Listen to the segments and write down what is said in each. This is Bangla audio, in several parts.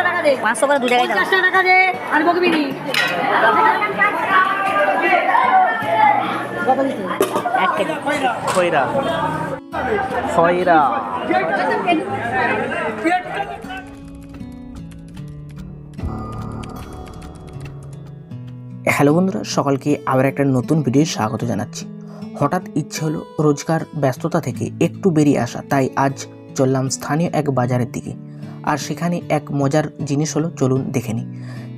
পাঁচশো টাকা দে। পাঁচশো করে দু জায়গায় দাও। টাকা দে আর বকবি নি। এক কেজি। খয়রা খয়রা হ্যালো বন্ধুরা সকলকে আবার একটা নতুন ভিডিও স্বাগত জানাচ্ছি। হঠাৎ ইচ্ছে হলো রোজকার ব্যস্ততা থেকে একটু বেরিয়ে আসা তাই আজ চললাম স্থানীয় এক বাজারের দিকে। আর সেখানে এক মজার জিনিস হলো, চলুন দেখে নিই।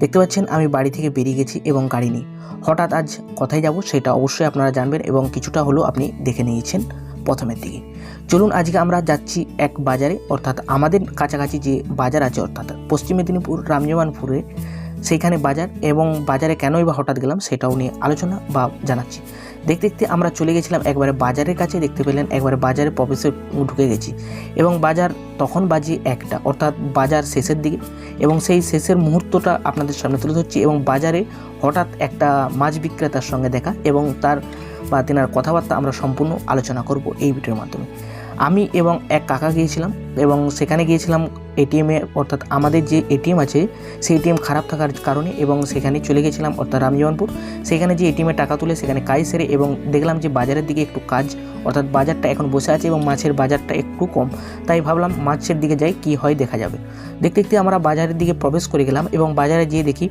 দেখতে পাচ্ছেন, আমি বাড়ি থেকে বেরিয়ে গেছি এবং গাড়ি নিই। হঠাৎ আজ কোথায় যাব সেটা অবশ্যই আপনারা জানবেন এবং কিছুটা হলো আপনি দেখে নিয়েছেন প্রথমের দিকে। চলুন, আজকে আমরা যাচ্ছি এক বাজারে, অর্থাৎ আমাদের কাছাকাছি যে বাজার আছে, অর্থাৎ পশ্চিম মেদিনীপুর, রামজীবনপুরে সেইখানে বাজার এবং বাজারে কেনই বা হঠাৎ গেলাম সেটাও নিয়ে আলোচনা বা জানাচ্ছি। দেখতে দেখতে আমরা চলে গেছিলাম একবারে বাজারের কাছে, দেখতে পেলেন একবারে বাজারে প্রবেশে ঢুকে গেছি। এবং বাজার তখন বাজে একটা, অর্থাৎ বাজার শেষের দিকে। এবং সেই শেষের মুহূর্তটা আপনাদের সামনে তুলে ধরছি এবং বাজারে হঠাৎ একটা মাছ বিক্রেতার সঙ্গে দেখা এবং তার বা তেনার কথাবার্তা আমরা সম্পূর্ণ আলোচনা করব এই ভিডিওর মাধ্যমে। আমি এবং এক কাকা গিয়েছিলাম এবং সেখানে গিয়েছিলাম এটিএমে অর্থাৎ আমাদের যে এটিএম আছে, সেই এটিএম খারাপ থাকার কারণে এবং সেখানে চলে গেছিলাম, অর্থাৎ রামজীবনপুর। সেখানে যে এটিএমে টাকা তুলে সেখানে কাজ সেরে এবং দেখলাম যে বাজারের দিকে একটু কাজ, অর্থাৎ বাজারটা এখন বসে আছে এবং মাছের বাজারটা একটু কম। তাই ভাবলাম মাছের দিকে যাই, কি হয় দেখা যাবে। দেখতে দেখতে আমরা বাজারের দিকে প্রবেশ করে গেলাম এবং বাজারে গিয়ে দেখি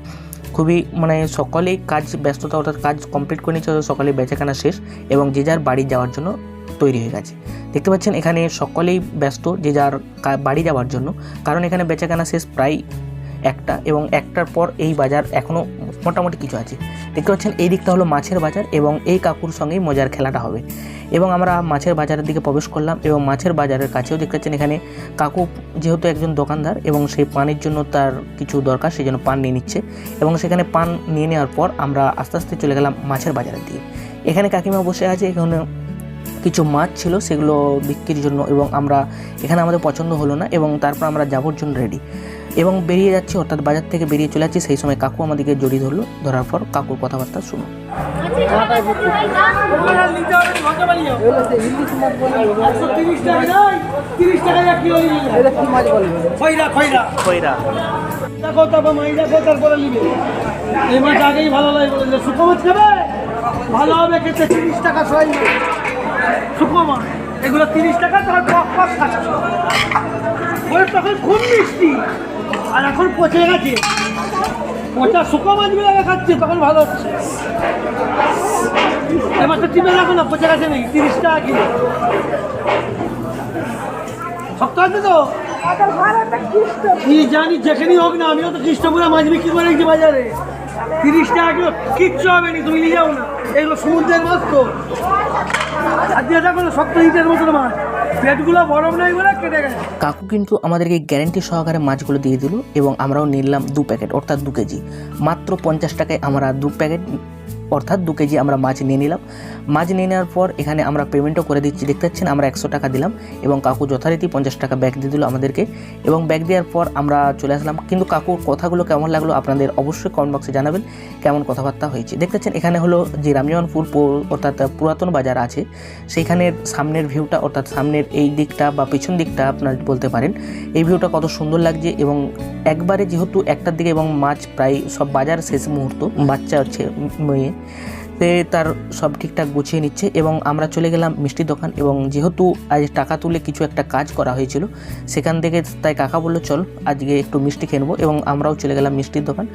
খুবই মানে সকলেই কাজ ব্যস্ততা, অর্থাৎ কাজ কমপ্লিট করে নিচ্ছে সকালে বেচাকেনা শেষ এবং যে যার বাড়ি যাওয়ার জন্য তৈরি হয়ে গেছে। দেখতে পাচ্ছেন, এখানে সকলেই ব্যস্ত যে যার বাড়ি যাওয়ার জন্য। কারণ এখানে বেচাকেনা শেষ প্রায় একটা এবং একটার পর এই বাজার এখনও মোটামুটি কিছু আছে। দেখতে পাচ্ছেন, এই দিকটা হলো মাছের বাজার এবং এই কাকুর সঙ্গেই মজার খেলাটা হবে। এবং আমরা মাছের বাজারের দিকে প্রবেশ করলাম এবং মাছের বাজারের কাছেও দেখতে পাচ্ছেন, এখানে কাকু যেহেতু একজন দোকানদার এবং সেই পানের জন্য তার কিছু দরকার, সেই জন্য পান নিয়ে নিচ্ছে এবং সেখানে পান নিয়ে নেওয়ার পর আমরা আস্তে আস্তে চলে গেলাম মাছের বাজারের দিকে। এখানে কাকিমা বসে আছে, এখানে কিছু মাছ ছিল সেগুলো বিক্রির জন্য এবং আমরা এখানে আমাদের পছন্দ হলো না এবং তারপর আমরা যাবোর জন্য রেডি এবং বেরিয়ে যাচ্ছি অর্থাৎ বাজার থেকে বেরিয়ে চলে যাচ্ছি সেই সময় কাকু আমাদেরকে জড়িয়ে ধরলো। ধরার পর কাকুর কথাবার্তা শুনো। খয়রা খয়রা খয়রা দেখো তারপর মাই দেখো তারপরে নিবে। এই মাছ আগেই ভালো লাগে বলে শুকো মাছ খাবে ভালো হবে খেতে তিরিশ টাকা সবাই শুকো মাছ এগুলো তিরিশ টাকা, তার পক পক ওর তখন খুব মিষ্টি। আর এখন পচে গেছে। পচা শুকো মাছগুলো খাচ্ছে, তখন ভালো হচ্ছে। এই মাছটা টিপে রাখো না, পচে গেছে নাকি? তিরিশ টাকা কিলো। শক্ত আছে তো? কি জানি, যেখানেই হোক না, আমিও তো কৃষ্ণপুরে মাছ বিক্রি করে বাজারে। তিরিশ টাকা কিলো, কিচ্ছু হবে তুমি নিয়ে যাও না। এগুলো সমুদ্রের মাছ তো। কাকু কিন্তু আমাদেরকে গ্যারেন্টি সহকারে মাছগুলো দিয়ে দিল এবং আমরাও নিলাম দু প্যাকেট, অর্থাৎ দু কেজি। মাত্র পঞ্চাশ টাকায় আমরা দু প্যাকেট অর্থাৎ দু কেজি আমরা মাছ নিয়ে নিলাম। মাছ নিয়ে নেওয়ার পর এখানে আমরা পেমেন্টও করে দিচ্ছি। দেখতে পাচ্ছেন আমরা একশো টাকা দিলাম এবং কাকু যথারীতি পঞ্চাশ টাকা ব্যাগ দিয়ে দিল আমাদেরকে। এবং ব্যাগ দেওয়ার পর আমরা চলে আসলাম। কিন্তু কাকুর কথাগুলো কেমন লাগল আপনাদের অবশ্যই কমেন্ট বক্সে জানাবেন। কেমন কথাবার্তা হয়েছে? দেখতে পাচ্ছেন এখানে হলো যে রামজীবনপুর অর্থাৎ পুরাতন বাজার আছে। সেইখানের সামনের ভিউটা অর্থাৎ সামনের এই দিকটা বা পেছন দিকটা আপনার বলতে পারেন। এই ভিউটা কত সুন্দর লাগছে এবং একবারে যেহেতু একটার দিকে এবং মাছ প্রায় সব বাজার শেষ মুহূর্ত। বাচ্চা হচ্ছে মেয়ে। সে তার সব ঠিকঠাক গুছিয়ে নিচ্ছে এবং আমরা চলে গেলাম মিষ্টির দোকান এবং যেহেতু আজ টাকা তুলে কিছু একটা কাজ করা হয়েছিল, সেখান থেকে তাই কাকা বলল, চল, আজকে একটু মিষ্টি খেয়ে নেব। এবং আমরাও চলে গেলাম মিষ্টির দোকান।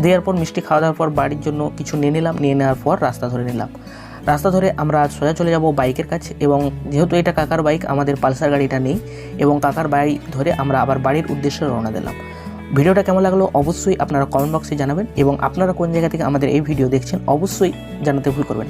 দেওয়ার পর মিষ্টি খাওয়া দাওয়ার পর বাড়ির জন্য কিছু নিয়ে নিলাম, নিয়ে নেওয়ার পর রাস্তা ধরে নিলাম। রাস্তা ধরে আমরা সোজা চলে যাব বাইকের কাছে এবং যেহেতু এটা কাকার বাইক, আমাদের পালসার গাড়িটা নেই এবং কাকার বাইক ধরে আমরা আবার বাড়ির উদ্দেশ্যে রওনা দিলাম। ভিডিওটা কেমন লাগল অবশ্যই আপনারা কমেন্ট বক্সে জানাবেন এবং আপনারা কোন জায়গা থেকে আমাদের এই ভিডিও দেখছেন অবশ্যই জানাতে ভুল করবেন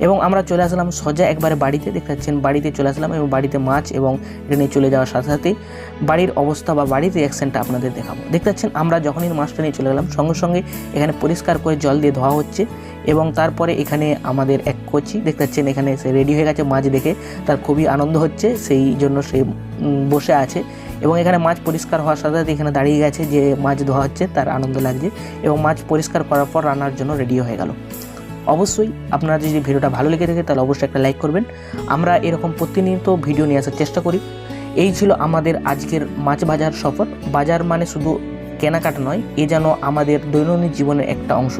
এবং আমরা চলে আসলাম সোজা একবারে বাড়িতে, দেখতে বাড়িতে চলে আসলাম এবং বাড়িতে মাছ এবং ট্রেনে চলে যাওয়ার সাথে সাথেই বাড়ির অবস্থা বা বাড়ির রিয়াকশানটা আপনাদের দেখাবো। দেখতে পাচ্ছেন আমরা যখনই মাছটা নিয়ে চলে গেলাম, সঙ্গে সঙ্গে এখানে পরিষ্কার করে জল দিয়ে ধোয়া হচ্ছে। এবং তারপরে এখানে আমাদের এক কোচি, দেখতে পাচ্ছেন এখানে সে রেডি হয়ে গেছে মাছ দেখে। তার খুবই আনন্দ হচ্ছে, সেই জন্য সে বসে আছে। এবং এখানে মাছ পরিষ্কার হওয়ার সাথে সাথে এখানে দাঁড়িয়ে গেছে যে মাছ ধোয়া হচ্ছে, তার আনন্দ লাগছে। এবং মাছ পরিষ্কার করার পর রান্নার জন্য রেডি হয়ে গেল। অবশ্যই আপনারা যদি ভিডিওটা ভালো লেগে থাকে, তাহলে অবশ্যই একটা লাইক করবেন। আমরা এরকম প্রতিনিয়ত ভিডিও নিয়ে আসার চেষ্টা করি। এই ছিল আমাদের আজকের মাছ বাজার সফর। বাজার মানে শুধু কেনাকাটা নয়, এ যেন আমাদের দৈনন্দিন জীবনের একটা অংশ।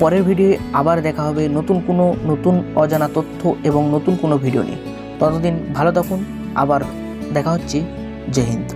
পরের ভিডিওয়ে আবার দেখা হবে নতুন কোনো নতুন অজানা তথ্য এবং নতুন কোনো ভিডিও নিয়ে। ততদিন ভালো থাকুন, আবার দেখা হচ্ছে, জয় হিন্দ।